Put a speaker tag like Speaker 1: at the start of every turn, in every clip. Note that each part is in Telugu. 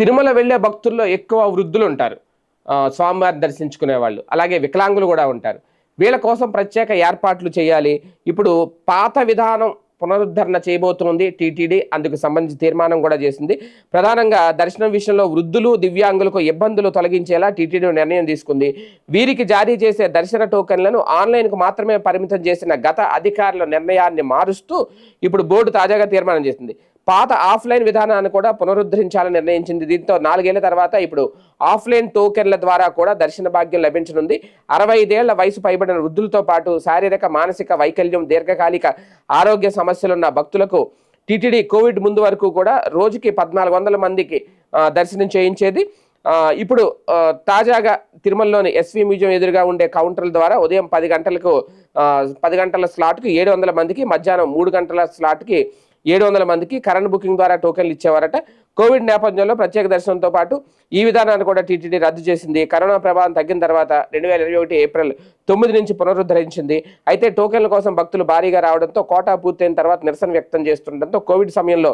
Speaker 1: తిరుమల వెళ్ళే భక్తుల్లో ఎక్కువ వృద్ధులు ఉంటారు. స్వామివారి దర్శించుకునే వాళ్ళు. అలాగే వికలాంగులు కూడా ఉంటారు. వీళ్ళ కోసం ప్రత్యేక ఏర్పాట్లు చేయాలి. ఇప్పుడు పాత విధానం పునరుద్ధరణ చేయబోతోంది టీటీడీ. అందుకు సంబంధించి తీర్మానం కూడా చేసింది. ప్రధానంగా దర్శనం విషయంలో వృద్ధులు దివ్యాంగులకు ఇబ్బందులు తొలగించేలా టీటీడీ నిర్ణయం తీసుకుంది. వీరికి జారీ చేసే దర్శన టోకెన్లను ఆన్లైన్కు మాత్రమే పరిమితం చేసిన గత అధికారుల నిర్ణయాన్ని మారుస్తూ ఇప్పుడు బోర్డు తాజాగా తీర్మానం చేసింది. పాత ఆఫ్లైన్ విధానాన్ని కూడా పునరుద్ధరించాలని నిర్ణయించింది. దీంతో నాలుగేళ్ళ తర్వాత ఇప్పుడు ఆఫ్లైన్ టోకెన్ల ద్వారా కూడా దర్శన భాగ్యం లభించనుంది. అరవై ఐదేళ్ళ వయసు పైబడిన వృద్ధులతో పాటు శారీరక మానసిక వైకల్యం దీర్ఘకాలిక ఆరోగ్య సమస్యలున్న భక్తులకు టీటీడీ కోవిడ్ ముందు వరకు కూడా రోజుకి పద్నాలుగు వందల మందికి దర్శనం చేయించేది. ఇప్పుడు తాజాగా తిరుమలలోని ఎస్వి మ్యూజియం ఎదురుగా ఉండే కౌంటర్ల ద్వారా ఉదయం పది గంటలకు పది గంటల స్లాట్కి ఏడు వందల మందికి మధ్యాహ్నం మూడు గంటల స్లాట్కి ఏడు వందల మందికి కరెంట్ బుకింగ్ ద్వారా టోకెన్లు ఇచ్చేవారట. కోవిడ్ నేపథ్యంలో ప్రత్యేక దర్శనంతో పాటు ఈ విధానాన్ని కూడా టీటీడీ రద్దు చేసింది. కరోనా ప్రభావం తగ్గిన తర్వాత రెండు వేల ఇరవై ఒకటి ఏప్రిల్ తొమ్మిది నుంచి పునరుద్ధరించింది. అయితే టోకెన్ల కోసం భక్తులు భారీగా రావడంతో కోటా పూర్తయిన తర్వాత నిరసన వ్యక్తం చేస్తుండటంతో కోవిడ్ సమయంలో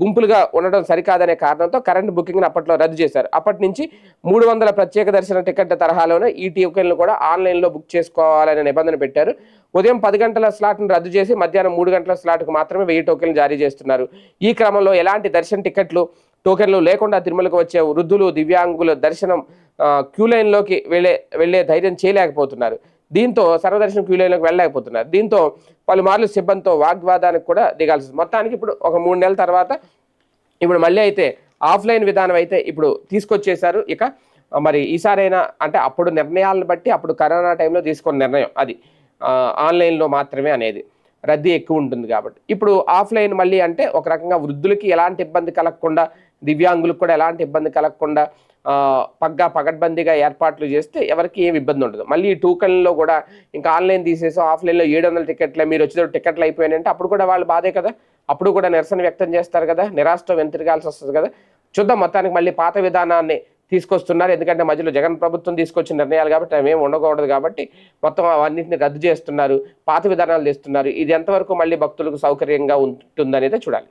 Speaker 1: గుంపులుగా ఉండడం సరికాదనే కారణంతో కరెంట్ బుకింగ్ను అప్పట్లో రద్దు చేశారు. అప్పటి నుంచి మూడు వందల ప్రత్యేక దర్శన టికెట్ల తరహాలోనే ఈ టోకెన్లు కూడా ఆన్లైన్లో బుక్ చేసుకోవాలనే నిబంధన పెట్టారు. ఉదయం పది గంటల స్లాట్ను రద్దు చేసి మధ్యాహ్నం మూడు గంటల స్లాట్కు మాత్రమే వెయ్యి టోకెన్లు జారీ చేస్తున్నారు. ఈ క్రమంలో ఎలాంటి దర్శన టికెట్లు టోకెన్లు లేకుండా తిరుమలకు వచ్చే వృద్ధులు దివ్యాంగుల దర్శనం క్యూ లైన్లోకి వెళ్ళే వెళ్ళే ధైర్యం చేయలేకపోతున్నారు. దీంతో సర్వదర్శనం క్యూ లైన్లోకి వెళ్ళలేకపోతున్నారు. దీంతో పలుమార్లు సిబ్బందితో వాగ్వాదానికి కూడా దిగాల్సి మొత్తానికి ఇప్పుడు ఒక మూడు నెలల తర్వాత ఇప్పుడు మళ్ళీ అయితే ఆఫ్లైన్ విధానం అయితే ఇప్పుడు తీసుకొచ్చేశారు. ఇక మరి ఈసారైనా అంటే అప్పుడు నిర్ణయాలను బట్టి అప్పుడు కరోనా టైంలో తీసుకున్న నిర్ణయం అది. ఆన్లైన్లో మాత్రమే అనేది. రద్దీ ఎక్కువ ఉంటుంది కాబట్టి. ఇప్పుడు ఆఫ్లైన్ మళ్ళీ అంటే ఒక రకంగా వృద్ధులకి ఎలాంటి ఇబ్బంది కలగకుండా దివ్యాంగులకు కూడా ఎలాంటి ఇబ్బంది కలగకుండా పగ్గా పగడ్బందీగా ఏర్పాట్లు చేస్తే ఎవరికి ఏం ఇబ్బంది ఉండదు. మళ్ళీ ఈ టూకన్లో కూడా ఇంకా ఆన్లైన్ తీసేసి ఆఫ్లైన్లో ఏడు వందల టికెట్లు మీరు వచ్చేటప్పుడు టికెట్లు అయిపోయాయంటే అప్పుడు కూడా వాళ్ళు బాధే కదా. అప్పుడు కూడా నిరసన వ్యక్తం చేస్తారు కదా. నిరాశతో వెంతిరగాల్సి వస్తుంది కదా. చూద్దాం మొత్తానికి మళ్ళీ పాత విధానాన్ని తీసుకొస్తున్నారు. ఎందుకంటే మధ్యలో జగన్ ప్రభుత్వం తీసుకొచ్చిన నిర్ణయాలు కాబట్టి అవి ఏమి ఉండకూడదు కాబట్టి మొత్తం అవన్నింటిని రద్దు చేస్తున్నారు పాత విధానాలు తెస్తున్నారు. ఇది ఎంతవరకు మళ్ళీ భక్తులకు సౌకర్యంగా ఉంటుందనేది చూడాలి.